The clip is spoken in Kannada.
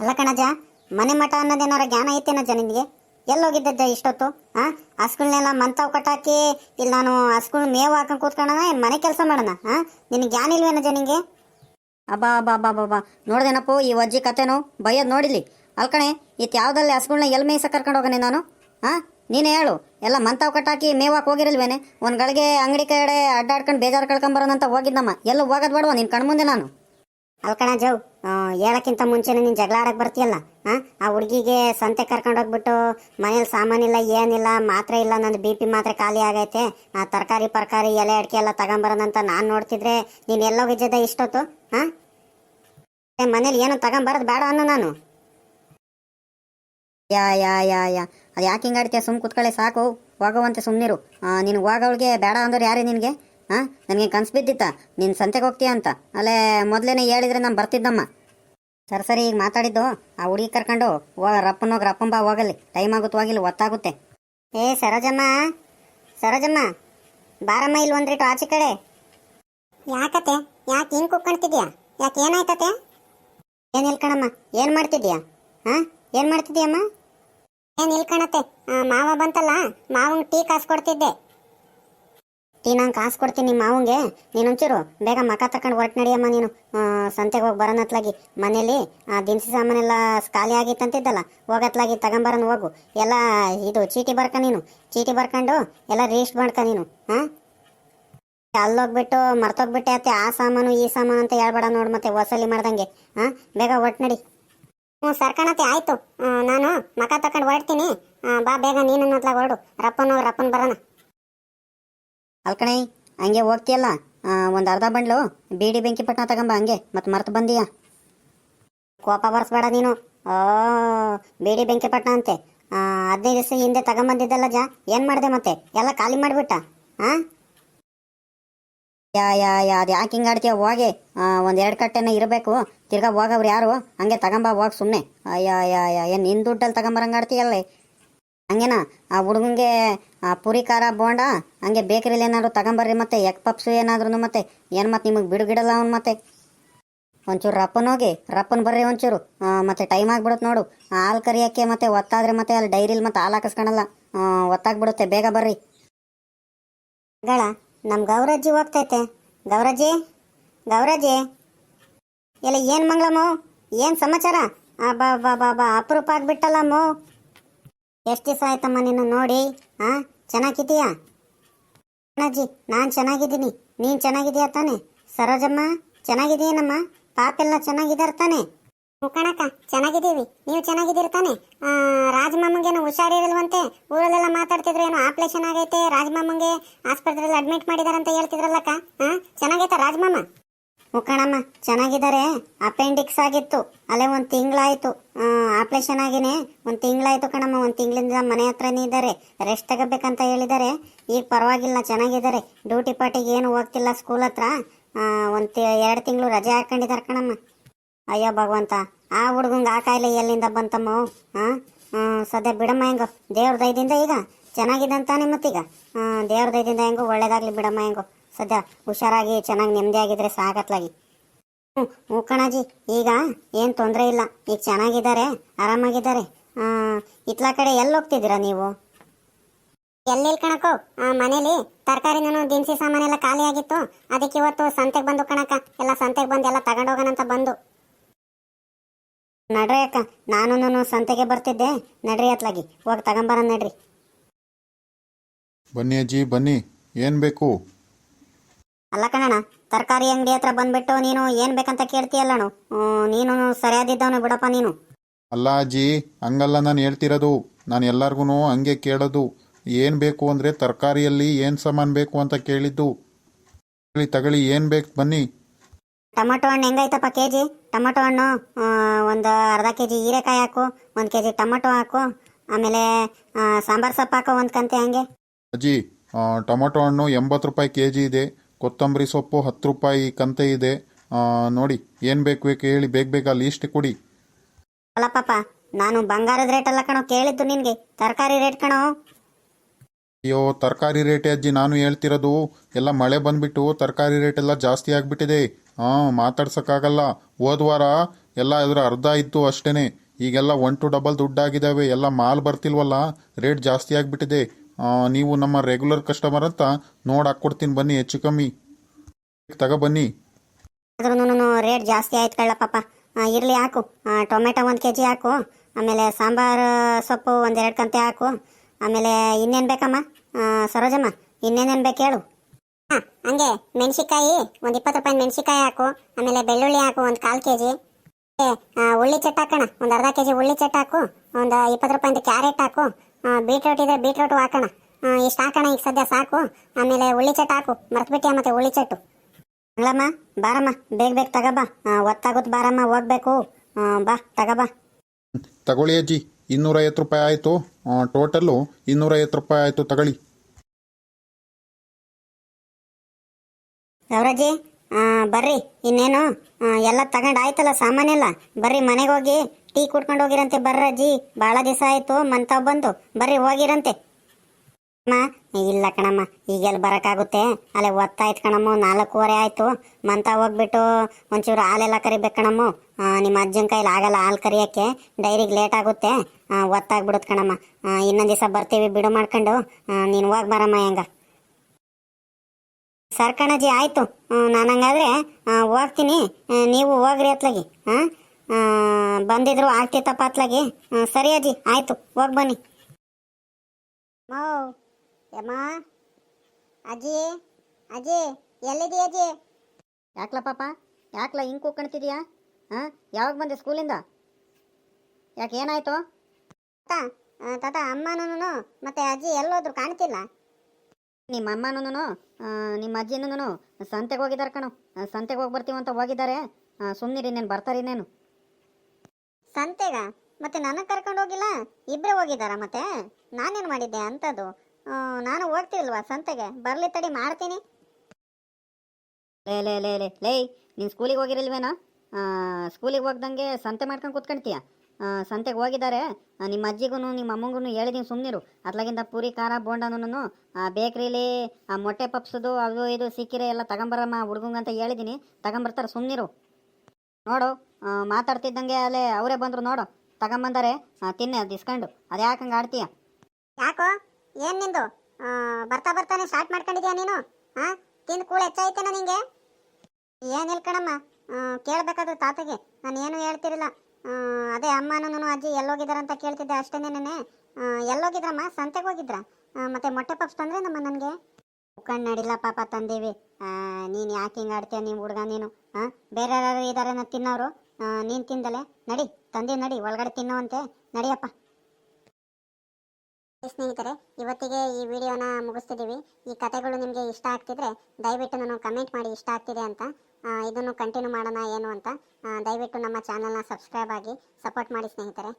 ಅಲ್ಲ ಕಣಜ, ಮನೆ ಮಠ ಅನ್ನೋದೇನಾರ ಜ್ಞಾನ ಐತೇನಜ್ಜ ನಿನಗೆ ಎಲ್ಲೋಗಿದ್ದಜ್ಜ ಇಷ್ಟೊತ್ತು, ಆ? ಹಸ್ಗಳನ್ನೆಲ್ಲ ಮಂತಾವ್ ಕಟ್ಟಾಕಿ ಇಲ್ಲಿ ನಾನು ಹಸ್ಗಳ್ ಮೇವು ಹಾಕೊಂಡು ಕೂತ್ಕೊಳ್ಳೋಣ ಏನು ಮನೆ ಕೆಲಸ ಮಾಡೋಣ ಆ? ನಿನಗೆ ಜ್ಞಾನ ಇಲ್ವೇನಜ್ಜ ನಿಂಗೆ? ಅಬ್ಬಾ ಅಬ್ಬಾ ಅಬ್ಬಾ ಅಬ್ಬಾ ನೋಡ್ದೇನಪ್ಪು ಈ ಅಜ್ಜಿ ಕತೆನು ಬಯ್ಯೋದು ನೋಡಿಲಿ. ಅಲ್ಕಣೆ ಇತ್ತು ಯಾವ್ದಲ್ಲಿ ಹಸ್ಗಳನ್ನ ಎಲ್ಲಿ ಮೇಯ್ಸ ಕರ್ಕೊಂಡು ಹೋಗನೆ ನಾನು? ಹಾ ನೀನೇ ಹೇಳು. ಎಲ್ಲ ಮಂತಾವ್ ಕಟ್ಟಾಕಿ ಮೇವಾಕ್ ಹೋಗಿರಲ್ವೇನೆ? ಒಂದು ಗಳಿಗೆ ಅಂಗಡಿ ಕಡೆ ಅಡ್ಡಾಡ್ಕೊಂಡು ಬೇಜಾರು ಕಳ್ಕೊಂಬರೋಣಂತ ಹೋಗಿದ್ದಮ್ಮ ಎಲ್ಲೂ ಹೋಗೋದು ಬೇಡವಾ ನಿನ್ ಕಣ್ಮುಂದೆ ನಾನು? ಅಲ್ಕಣ ಜವ್ ಹೇಳಕ್ಕಿಂತ ಮುಂಚೆ ನೀನು ಜಗಳ ಆಡಕ್ ಬರ್ತೀಯಲ್ಲ, ಆ? ಆ ಹುಡುಗಿಗೆ ಸಂತೆ ಕರ್ಕೊಂಡು ಹೋಗ್ಬಿಟ್ಟು ಮನೇಲಿ ಸಾಮಾನಿಲ್ಲ ಏನಿಲ್ಲ ಮಾತ್ರೆ ಇಲ್ಲ ನನ್ನ ಬಿ ಪಿ ಮಾತ್ರೆ ಖಾಲಿ ಆಗೈತೆ, ಆ, ತರಕಾರಿ, ಪರ್ಕಾರಿ, ಎಲೆ, ಅಡಿಕೆ ಎಲ್ಲ ತಗೊಂಬರೋನಂತ ನಾನು ನೋಡ್ತಿದ್ರೆ ನೀನು ಎಲ್ಲೋಗಿದ್ದ ಇಷ್ಟೊತ್ತು ಹಾಂ ಮನೇಲಿ ಏನು ತಗೊಂಬರೋದು ಬೇಡ ಅನ್ನೋ ನಾನು. ಯಾ ಯಾ ಯಾ ಯಾ ಅದು ಯಾಕೆ ಹಿಂಗಾಡ್ತೀಯ, ಸುಮ್ ಕುತ್ಕೊಳ್ಳಿ ಸಾಕು, ಹೋಗುವಂತೆ ಸುಮ್ಮನಿರು ನೀನು ಹೋಗೋಳಿಗೆ ಬೇಡ ಅಂದ್ರೆ ಯಾರೇ ನಿನಗೆ? ಹಾಂ? ನನಗೆ ಕನ್ಸು ಬಿದ್ದಿತ್ತ? ನೀನು ಸಂತೆಗೆ ಹೋಗ್ತೀಯ ಅಂತ? ಅಲ್ಲೇ ಮೊದಲೇನೆ ಹೇಳಿದ್ರೆ ನಾನು ಬರ್ತಿದ್ದಮ್ಮ. ಸರಿ ಸರಿ, ಈಗ ಮಾತಾಡಿದ್ದು ಆ ಹುಡುಗಿ ಕರ್ಕೊಂಡು ರಪ್ಪನ ಹೋಗಿ ರಪ್ಪಂಬ ಹೋಗಲಿ ಟೈಮ್ ಆಗುತ್ತೆ ಹೋಗಿಲ್ಲ ಒತ್ತಾಗುತ್ತೆ. ಏ, ಸರೋಜಮ್ಮ. ಸರೋಜಮ್ಮ. ಬಾರಮ್ಮ, ಇಲ್ಲಿ ಒಂದ್ರಿಟ್ಟು ಆಚೆ ಕಡೆ. ಯಾಕತೆ ಯಾಕೆ ಹಿಂಗೆ ಕುಕ್ಕೊಂತಿದ್ಯಾ ಯಾಕೆ ಏನಾಯ್ತತೆ ಏನು ನಿಲ್ಕಣಮ್ಮ ಏನು ಮಾಡ್ತಿದ್ಯಾ? ಹಾಂ? ಏನು ಮಾಡ್ತಿದ್ಯಮ್ಮ? ಏನು ಇಲ್ಕಣತ್ತೆ ಮಾವ ಬಂತಲ್ಲ? ಮಾವಂಗೆ ಟೀ ಕಾಸು ಕೊಡ್ತಿದ್ದೆ. ಟೀ ನಾನು ಕಾಸು ಕೊಡ್ತೀನಿ ನಿಮ್ಮ ಮಾವಂಗೆ. ನೀನೊಂಚೂರು ಬೇಗ ಮಕ ತಕೊಂಡು ಹೊರಟು ನಡಿಯಮ್ಮ ನೀನು. ಸಂತೆಗೆ ಹೋಗಿ ಬರೋನತ್ಲಾಗಿ ಮನೇಲಿ ಆ ದಿನಸಿ ಸಾಮಾನೆಲ್ಲ ಖಾಲಿ ಆಗಿತ್ತಂತಿದ್ದಲ್ಲ, ಹೋಗತ್ಲಾಗಿ ತಗೊಂಬರೋನು ಹೋಗು. ಎಲ್ಲ ಇದು ಚೀಟಿ ಬರ್ಕ ನೀನು. ಚೀಟಿ ಬರ್ಕೊಂಡು ಎಲ್ಲ ರೀಸ್ಟ್ ಮಾಡ್ಕ ನೀನು. ಹಾಂ ಅಲ್ಲೋಗ್ಬಿಟ್ಟು ಮರ್ತೋಗ್ಬಿಟ್ಟೆ ಅತ್ತೆ. ಆ ಸಾಮಾನು, ಈ ಸಾಮಾನು ಅಂತ ಹೇಳ್ಬೇಡ ನೋಡು ಮತ್ತೆ ವಸೂಲಿ ಮಾಡ್ದಂಗೆ. ಹಾಂ ಬೇಗ ಒಟ್ಟು ನಡಿ. ಹ್ಞೂ ಸರ್ಕಣತೆ ಆಯಿತು. ನಾನು ಮಕ ತಕೊಂಡು ಹೊರಡ್ತೀನಿ ಬಾ ಬೇಗ ನೀನು ಅನ್ನತ್ಲಾಗ ಹೊರಡು. ರಪ್ಪನ ರಪ್ಪನ ಬರೋಣ. ಅಲ್ಕಣೆ ಹಂಗೆ ಹೋಗ್ತಿಯಲ್ಲ? ಒಂದು ಅರ್ಧ ಬಂಡ್ಲು ಬೀಡಿ ಬೆಂಕಿ ಪಟ್ಟಣ ತಗೊಂಬ ಹಂಗೆ, ಮತ್ತೆ ಮರ್ತು ಬಂದಿಯಾ? ಕೋಪ ಬರ್ಸ್ಬೇಡ ನೀನು. ಓ, ಬೀಡಿ ಬೆಂಕಿ ಪಟ್ಟಣ ಅಂತೆ. ಹದಿನೈದು ದಿವಸ ಹಿಂದೆ ತಗೊಂಬಂದಿದ್ದಲ್ಲ ಜಾ, ಏನು ಮಾಡಿದೆ ಮತ್ತೆ? ಎಲ್ಲ ಖಾಲಿ ಮಾಡಿಬಿಟ್ಟ ಹಾಂ ಯಾ ಯಾ ಯಾ, ಅದು ಯಾಕೆ ಹಿಂಗಾಡ್ತೀಯ ಹೋಗಿ. ಒಂದು ಎರಡು ಕಟ್ಟೆನ ಇರಬೇಕು. ತಿರ್ಗಾ ಹೋಗವ್ರು ಯಾರು? ಹಂಗೆ ತಗೊಂಬ, ಹೋಗಿ ಸುಮ್ಮನೆ ಅಯ್ಯ ಯಾ ಯಾ ಏನು ನಿನ್ನ ದುಡ್ಡಲ್ಲಿ ತಗೊಂಬರಂಗೆ ಆಡ್ತೀಯಲ್ಲ? ಹಂಗೇನಾ? ಆ ಹುಡುಗಂಗೆ, ಆ ಪುರಿ, ಖಾರ, ಬೋಂಡ, ಹಂಗೆ ಬೇಕರಿಲಿ ಏನಾದ್ರು ತಗೊಂಬರ್ರಿ ಮತ್ತೆ, ಎಗ್ ಪಪ್ಸು ಏನಾದ್ರು ಮತ್ತೆ, ಏನು ಮತ್ತೆ ನಿಮಗೆ ಬಿಡುಗಿಡಲ್ಲ ಅವ್ನು ಮತ್ತೆ. ಒಂಚೂರು ರಪ್ಪನ ಹೋಗಿ, ರಪ್ಪನ್ ಬರ್ರಿ ಒಂಚೂರು ಮತ್ತೆ ಟೈಮ್ ಆಗ್ಬಿಡುತ್ತೆ ನೋಡು. ಹಾಲು ಕರಿಯೋಕ್ಕೆ ಮತ್ತೆ ಒತ್ತಾದ್ರೆ ಮತ್ತೆ ಅಲ್ಲಿ ಡೈರಿಲಿ ಮತ್ತೆ ಹಾಲು ಹಾಕಿಸ್ಕೊಳಲ್ಲ ಒತ್ತಾಗ್ಬಿಡುತ್ತೆ, ಬೇಗ ಬರ್ರಿ. ಗಳ ನಮ್ಮ ಗೌರಜ್ಜಿ ಹೋಗ್ತೈತೆ. ಗೌರಜ್ಜಿ ಗೌರಜ್ಜಿ. ಎಲ್ಲ, ಏನು ಮಂಗಳಮ್ಮ? ಏನು ಸಮಾಚಾರ? ಬಾ ಬಾ ಬಾ, ಅಪರೂಪ ಆಗ್ಬಿಟ್ಟಲ್ಲಮ್ಮು? ಎಷ್ಟು ದಿವಸ ಆಯ್ತಮ್ಮ ನೀನು ನೋಡಿ ಹಾಂ ಚೆನ್ನಾಗಿದ್ದೀಯಾ? ಅಣ್ಣಾಜಿ, ನಾನು ಚೆನ್ನಾಗಿದ್ದೀನಿ. ನೀನು ಚೆನ್ನಾಗಿದ್ದೀಯಾ ತಾನೆ? ಸರೋಜಮ್ಮ ಚೆನ್ನಾಗಿದೀಯನಮ್ಮ ಪಾಪೆಲ್ಲ ಚೆನ್ನಾಗಿದ್ದಾರೆ ತಾನೆ? ಮುಖಣಕ್ಕ, ಚೆನ್ನಾಗಿದ್ದೀವಿ. ನೀವು ಚೆನ್ನಾಗಿದ್ದೀರಿ ತಾನೆ? ಹುಷಾರಿರಲ್ವಂತೆ? ಊರಲ್ಲೆಲ್ಲ ಮಾತಾಡ್ತಿದ್ರು ಏನೋ ಆಪ್ರೇಷನ್ ಆಗೈತೆ, ರಾಜಮಾಮಂಗೆ ಆಸ್ಪತ್ರೆಯಲ್ಲಿ ಅಡ್ಮಿಟ್ ಮಾಡಿದಾರಂತ ಹೇಳ್ತಿದ್ರಲ್ಲಕ್ಕ? ಹಾಂ ಚೆನ್ನಾಗೈತಾ ರಾಜಮಾಮ? ಮುಖಣಮ್ಮ, ಚೆನ್ನಾಗಿದ್ದಾರೆ. ಅಪೆಂಡಿಕ್ಸ್ ಆಗಿತ್ತು. ಅಲ್ಲೇ ಒಂದು ತಿಂಗಳಾಯ್ತು. ಆಪ್ರೇಷನ್ ಆಗಿನೇ ಒಂದು ತಿಂಗಳಾಯ್ತು ಕಣಮ್ಮ. ಒಂದು ತಿಂಗಳಿಂದ ಮನೆ ಹತ್ರನೇ ಇದ್ದಾರೆ. ರೆಸ್ಟ್ ತಗೋಬೇಕಂತ ಹೇಳಿದ್ದಾರೆ. ಈಗ ಪರವಾಗಿಲ್ಲ, ಚೆನ್ನಾಗಿದ್ದಾರೆ. ಡ್ಯೂಟಿ ಪಾರ್ಟಿಗೆ ಏನು ಹೋಗ್ತಿಲ್ಲ ಸ್ಕೂಲ್ ಹತ್ರ. ಒಂದು ಎರಡು ತಿಂಗಳು ರಜೆ ಹಾಕೊಂಡಿದ್ದಾರೆ ಕಣಮ್ಮ. ಅಯ್ಯೋ ಭಗವಂತ, ಆ ಹುಡುಗಂಗೆ ಆ ಕಾಯಿಲೆ ಎಲ್ಲಿಂದ ಬಂತಮ್ಮ? ಹಾಂ ಸದ್ಯ ಬಿಡಮ್ಮ ಹೆಂಗೋ? ದೇವ್ರ ದಯದಿಂದ ಈಗ ಚೆನ್ನಾಗಿದೆ ಅಂತಾನೆ ಮತ್ತೀಗ ದೇವ್ರ ದಯದಿಂದ ಹೆಂಗೋ ಒಳ್ಳೇದಾಗ್ಲಿ ಬಿಡಮ್ಮ ಹೆಂಗೋ. ಸದ್ಯ ಹುಷಾರಾಗಿ ಚೆನ್ನಾಗಿ ನೆಮ್ಮದಿಯಾಗಿದ್ರೆ ಸಾಕತ್ಲಾಗಿ ಹ್ಞೂ ಹ್ಞೂ ಕಣಾಜಿ, ಈಗ ಏನು ತೊಂದರೆ ಇಲ್ಲ. ಈಗ ಚೆನ್ನಾಗಿದ್ದಾರೆ, ಆರಾಮಾಗಿದ್ದಾರೆ. ಇತ್ಲ ಕಡೆ ಎಲ್ಲಿ ಹೋಗ್ತಿದ್ದೀರಾ ನೀವು? ಎಲ್ಲಿ ಕಣಕೋ ಮನೇಲಿ ತರಕಾರಿನೂ ದಿನಸಿ ಸಾಮಾನೆಲ್ಲ ಖಾಲಿ ಆಗಿತ್ತು. ಅದಕ್ಕೆ ಇವತ್ತು ಸಂತೆಗೆ ಬಂದು ಕಣಕ ಎಲ್ಲ ಸಂತೆಗೆ ಬಂದು ಎಲ್ಲ ತಗೊಂಡೋಗೋಣಂತ ಬಂದು. ನಡ್ರಿ ಅಕ್ಕ, ನಾನು ಸಂತೆಗೆ ಬರ್ತಿದ್ದೆ. ನಡ್ರಿ ಅತ್ಲಾಗಿ, ಹೋಗಿ ತಗೊಂಬರ ನಡ್ರಿ. ಬನ್ನಿ ಅಜ್ಜಿ, ಬನ್ನಿ. ಏನು ಬೇಕು? ಅಲ್ಲ ಕಣಣ್ಣ ತರಕಾರಿ ಅಂಗಡಿ ಹತ್ರ ಬಂದ್ಬಿಟ್ಟು ನೀನು ಏನ್ ಬೇಕಂತ ಕೇಳ್ತೀಯಲ್ಲಣ್ಣ ನೀನು ಸರಿಯಾದಿದ್ದವನು ಬಿಡಪ್ಪ ನೀನು. ಅಲ್ಲ ಅಜ್ಜಿ ಹಂಗಲ್ಲ ನಾನು ಹೇಳ್ತಿರೋದು. ನಾನು ಎಲ್ಲರಿಗೂ ಹಂಗೆ ಕೇಳೋದು. ಏನು ಬೇಕು ಅಂದರೆ ತರಕಾರಿಯಲ್ಲಿ ಏನು ಸಾಮಾನು ಬೇಕು ಅಂತ ಕೇಳಿದ್ದು. ತಗೊಳ್ಳಿ ತಗೊಳ್ಳಿ ಏನು ಬೇಕು ಬನ್ನಿ. ಟೊಮಟೊ ಹಣ್ಣು ಹೆಂಗೈತಪ್ಪ ಕೆ ಜಿ ಟೊಮಟೊ ಹಣ್ಣು ಒಂದು ಅರ್ಧ ಕೆ ಜಿ ಹೀರೆಕಾಯಿ ಹಾಕು ಒಂದು ಕೆ ಜಿ ಟೊಮಟೊ ಹಾಕು ಆಮೇಲೆ ಸಾಂಬಾರು ಸೊಪ್ಪು ಹಾಕೋ ಒಂದು ಕಂತೆ ಹಂಗೆ. ಅಜ್ಜಿ ಟೊಮೊಟೊ ಹಣ್ಣು ಎಂಬತ್ತು ರೂಪಾಯಿ ಕೆ ಜಿ ಇದೆ. ಕೊತ್ತಂಬರಿ ಸೊಪ್ಪು ಹತ್ತು ರೂಪಾಯಿ ಕಂತೆ ಇದೆ. ನೋಡಿ ಏನು ಬೇಕು ಬೇಕು ಹೇಳಿ ಬೇಗ ಬೇಗ ಲೀಸ್ಟ್ ಕೊಡಿ. ಅಲ್ಲ ಪಾಪ ನಾನು ಬಂಗಾರದ ರೇಟ್ ಅಲ್ಲ ಕಣೋ ಕೇಳಿದ್ದು ನಿನ್ಗೆ. ತರಕಾರಿ ರೇಟ್ ಕಣೋ. ಅಯ್ಯೋ ತರಕಾರಿ ರೇಟೇ ಅಜ್ಜಿ ನಾನು ಹೇಳ್ತಿರೋದು ಎಲ್ಲ ಮಳೆ ಬಂದ್ಬಿಟ್ಟು ತರಕಾರಿ ರೇಟ್ ಎಲ್ಲ ಜಾಸ್ತಿ ಆಗ್ಬಿಟ್ಟಿದೆ. ಹಾಂ ಮಾತಾಡ್ಸೋಕ್ಕಾಗಲ್ಲ. ಹೋದ ವಾರ ಎಲ್ಲ ಅದರ ಅರ್ಧ ಇತ್ತು ಅಷ್ಟೇನೆ. ಈಗೆಲ್ಲ ಒನ್ ಟು ಡಬಲ್ ದುಡ್ಡಾಗಿದ್ದಾವೆ ಎಲ್ಲ ಮಾಲ್ ಬರ್ತಿಲ್ವಲ್ಲ ರೇಟ್ ಜಾಸ್ತಿ ಆಗಿಬಿಟ್ಟಿದೆ. ನೀವು ನಮ್ಮ ರೆಗ್ಯುಲರ್ ಕಸ್ಟಮರ್ ಅಂತ ನೋಡಿ ಕೊಡ್ತೀನಿ ಬನ್ನಿ, ಹೆಚ್ಚು ಕಮ್ಮಿ. ತಗೋ ಬನ್ನಿ. ರೇಟ್ ಜಾಸ್ತಿ ಆಯ್ತು ಕಳ್ಳ ಇರ್ಲಿ ಹಾಕು. ಟೊಮೆಟೊ ಒಂದು ಕೆ ಜಿ ಹಾಕು. ಆಮೇಲೆ ಸಾಂಬಾರು, ಸೊಪ್ಪು ಒಂದೆರಡು ಕಂತೆ ಹಾಕು. ಆಮೇಲೆ ಇನ್ನೇನು ಬೇಕಮ್ಮ? ಸರೋಜಮ್ಮ, ಇನ್ನೇನೇನು ಬೇಕು ಹೇಳು? ಹಾಂ, ಹಂಗೆ. ಮೆಣಸಿಕಾಯಿ ಒಂದು ಇಪ್ಪತ್ತು ರೂಪಾಯಿ ಮೆಣಸಿಕಾಯಿ ಹಾಕು. ಆಮೇಲೆ ಬೆಳ್ಳುಳ್ಳಿ ಹಾಕು, ಒಂದು ಕಾಲು ಕೆ ಜಿ ಉಳ್ಳಿ ಚಟ್ ಹಾಕೋಣ. ಒಂದು ಅರ್ಧ ಕೆ ಜಿ ಉಳ್ಳಿ ಚಟ್ ಹಾಕು. ಒಂದು ಇಪ್ಪತ್ತು ರೂಪಾಯಿಂದ ಕ್ಯಾರೆಟ್ ಹಾಕು. ಬೀಟ್ರೋಟ್ ಇದೆ ಬೀಟ್ರೋಟು ಹಾಕೋಣ. ಇಷ್ಟು ಹಾಕೋಣ ಈಗ ಸದ್ಯ ಸಾಕು. ಆಮೇಲೆ ಹುಳಿ ಚಟ್ ಹಾಕು. ಮರ್ತ್ಬಿಟ್ಟಿಯ ಮತ್ತೆ ಹುಳಿ ಚಟ್ಟು. ಅಲ್ಲಮ್ಮ ಬಾರಮ್ಮ ಬೇಗ ಬೇಗ ತಗಬಾ. ಒತ್ತಾಗುತ್ತೆ ಬಾರಮ್ಮ ಹೋಗ್ಬೇಕು. ಬಾ ತಗಬಾ. ತಗೊಳ್ಳಿ ಅಜ್ಜಿ ಇನ್ನೂರೈವತ್ತು ರೂಪಾಯಿ ಆಯಿತು. ಟೋಟಲ್ಲು ಇನ್ನೂರೈವತ್ತು ರೂಪಾಯಿ ಆಯಿತು ತಗೊಳ್ಳಿ. ಗೌರಜ್ಜಿ ಬರ್ರಿ ಇನ್ನೇನು? ಎಲ್ಲ ತಗೊಂಡು ಆಯ್ತಲ್ಲ ಸಾಮಾನೆಲ್ಲ. ಬರ್ರಿ ಮನೆಗೆ ಹೋಗಿ. ಟೀ ಕುಡ್ಕೊಂಡು ಹೋಗಿರಂತೆ ಬರ್ರಜ್ಜಿ ಭಾಳ ದಿವಸ ಆಯ್ತು ಮಂತ ಬಂದು. ಬರ್ರಿ, ಹೋಗಿರಂತೆ. ಅಮ್ಮ, ಇಲ್ಲ ಕಣಮ್ಮ, ಈಗೆಲ್ಲ ಬರೋಕ್ಕಾಗುತ್ತೆ. ಅಲ್ಲೇ ಒತ್ತಾಯ್ತು ಕಣಮ್ಮ, ನಾಲ್ಕೂವರೆ ಆಯ್ತು. ಮಂತ ಹೋಗ್ಬಿಟ್ಟು ಒಂಚೂರು ಹಾಲೆಲ್ಲ ಕರಿಬೇಕು ಕಣಮ್ಮ. ನಿಮ್ಮ ಅಜ್ಜನ ಕೈಲಿ ಆಗಲ್ಲ ಹಾಲು ಕರಿಯೋಕ್ಕೆ. ಡೈರಿಗೆ ಲೇಟ್ ಆಗುತ್ತೆ. ಒತ್ತಾಗ್ಬಿಡುತ್ತೆ ಕಣಮ್ಮ. ಇನ್ನೊಂದು ದಿವಸ ಬರ್ತೀವಿ, ಬಿಡು ಮಾಡ್ಕೊಂಡು. ನೀನು ಹೋಗಿ ಬರಮ್ಮ ಹೆಂಗ. ಸರ್ ಕಣಜ್ಜಿ, ಆಯಿತು. ನಾನು ಹಂಗಾದ್ರೆ ಹೋಗ್ತೀನಿ. ನೀವು ಹೋಗ್ರಿ ಅತ್ಲಾಗಿ. ಹಾಂ ಬಂದಿದ್ರು ಆಗ್ತಿತ್ತಪ್ಪ ಅತ್ಲಾಗಿ ಸರಿ ಅಜ್ಜಿ, ಆಯ್ತು, ಹೋಗಿ ಬನ್ನಿ. ಯಮ್ಮ, ಅಜ್ಜಿ ಅಜ್ಜಿ, ಎಲ್ಲಿದಿ ಅಜ್ಜಿ? ಯಾಕ್ಲ ಪಾಪ, ಯಾಕ್ಲ ಹಿಂಗೆ ಕೂತ್ಕೊಳ್ತಿದ್ಯಾ? ಹಾಂ, ಯಾವಾಗ ಬಂದೆ ಸ್ಕೂಲಿಂದ? ಯಾಕೆ ಏನಾಯ್ತು? ತಾತ ತಾತ ಅಮ್ಮನೂ ಮತ್ತೆ ಅಜ್ಜಿ ಎಲ್ಲೋದ್ರು ಕಾಣ್ತಿಲ್ಲ? ನಿಮ್ಮ ಅಮ್ಮನೂ ನಿಮ್ಮ ಅಜ್ಜಿನೂ ಸಂತೆಗೆ ಹೋಗಿದ್ದಾರೆ ಕಣೋ. ಸಂತೆಗೆ ಹೋಗಿ ಬರ್ತೀವಂತ ಹೋಗಿದ್ದಾರೆ. ಸುಮ್ಮನಿರಿ ಇನ್ನೇನು ಬರ್ತಾರೆ ಇನ್ನೇನು ಸಂತೆಗ? ಮತ್ತೆ ನನಗೆ ಕರ್ಕೊಂಡು ಹೋಗಿಲ್ಲ? ಇಬ್ಬರೇ ಹೋಗಿದ್ದಾರಾ ಮತ್ತೆ? ನಾನೇನು ಮಾಡಿದ್ದೆ ಅಂಥದ್ದು ನಾನು ಹೋಗ್ತಿಲ್ವಾ ಸಂತೆಗೆ? ಬರ್ಲಿ ತಡಿ, ಮಾಡ್ತೀನಿ. ಲೇ ಲೇ ಲೇ ಲೇ ನೀನು ಸ್ಕೂಲಿಗೆ ಹೋಗಿರಲ್ವೇನೋ? ಸ್ಕೂಲಿಗೆ ಹೋಗ್ದಂಗೆ ಸಂತೆ ಮಾಡ್ಕೊಂಡು ಕೂತ್ಕೊಂತೀಯ ಸಂತೆಗೆ ಹೋಗಿದ್ದಾರೆ. ನಿಮ್ಮ ಅಜ್ಜಿಗೂ ನಿಮ್ಮ ಅಮ್ಮಂಗೂ ಹೇಳಿದೀನಿ ಸುಮ್ಮನಿರು ಅತ್ಲಾಗಿಂದ ಪೂರಿ, ಖಾರ ಬೋಂಡನೂ ಬೇಕ್ರೀಲಿ, ಆ, ಮೊಟ್ಟೆ ಪಪ್ಸದು, ಅದು ಇದು ಸಿಕ್ಕಿರೆ ಎಲ್ಲ ತಗೊಂಬರಮ್ಮ ಹುಡ್ಗಂಗಂತ ಹೇಳಿದ್ದೀನಿ ತಗೊಂಬರ್ತಾರೆ ಸುಮ್ಮನಿರು ನೋಡು ಮಾತಾಡ್ತಿದ್ದಂಗೆ ಅಲ್ಲೇ ಅವರೇ ಬಂದರು ನೋಡು, ತಗೊಂಬಂದರೆ ತಿನ್ನೆ ಅದು ಇಸ್ಕೊಂಡು ಅದು ಯಾಕಂಗೆ ಆಡ್ತೀಯ? ಯಾಕೋ? ಏನು ನಿಂದು? ಬರ್ತಾ ಬರ್ತಾನೆ ಸ್ಟಾರ್ಟ್ ಮಾಡ್ಕೊಂಡಿದ್ಯಾ ನೀನು? ಹಾಂ ತಿಂದು ಕೂಡ ಹೆಚ್ಚಾಯ್ತೇನ ನಿಂಗೆ? ಏನಿಲ್ಲ ಕಣಮ್ಮ ಕೇಳಬೇಕಾದ್ರೆ ತಾತಗೆ. ನಾನು ಏನು ಹೇಳ್ತಿರಲಿಲ್ಲ. ಅದೇ ಅಮ್ಮನೂ ಅಜ್ಜಿ ಎಲ್ಲೋಗಿದಾರಂತ ಕೇಳ್ತಿದ್ದೆ ಅಷ್ಟೇನೇನೆ ಎಲ್ಲೋಗಿದ್ರಮ್ಮ? ಸಂತೆಗೆ ಹೋಗಿದ್ರ? ಮತ್ತೆ ಮೊಟ್ಟೆ ಪಪ್ಸ್ ತಂದ್ರೆ ನಮ್ಮ ನನಗೆ? ಕಣ್ಣು ನಡಿಲ್ಲ ಪಾಪ ತಂದೀವಿ. ನೀನು ಯಾಕೆ ಹಿಂಗೆ ಆಡ್ತೀಯ ನಿಮ್ಮ ಹುಡುಗ ನೀನು? ಹಾಂ ಬೇರೆ ಯಾರು ಇದಾರೆ ತಿನ್ನೋರು? ನೀನು ತಿಂದಲೆ? ನಡಿ, ತಂದೆ ನಡಿ, ಒಳಗಡೆ ತಿನ್ನೋವಂತೆ. ನಡಿಯಪ್ಪ. ಸ್ನೇಹಿತರೆ, ಇವತ್ತಿಗೆ ಈ ವಿಡಿಯೋನ ಮುಗಿಸ್ತಿದ್ದೀವಿ ಈ ಕಥೆಗಳು ನಿಮಗೆ ಇಷ್ಟ ಆಗ್ತಿದ್ರೆ ದಯವಿಟ್ಟು ನಾನು ಕಮೆಂಟ್ ಮಾಡಿ ಇಷ್ಟ ಆಗ್ತಿದೆ ಅಂತ. ಇದನ್ನು ಕಂಟಿನ್ಯೂ ಮಾಡೋಣ, ಏನು ಅಂತ. ದಯವಿಟ್ಟು ನಮ್ಮ ಚಾನಲ್ನ ಸಬ್ಸ್ಕ್ರೈಬ್ ಆಗಿ ಸಪೋರ್ಟ್ ಮಾಡಿ ಸ್ನೇಹಿತರೆ.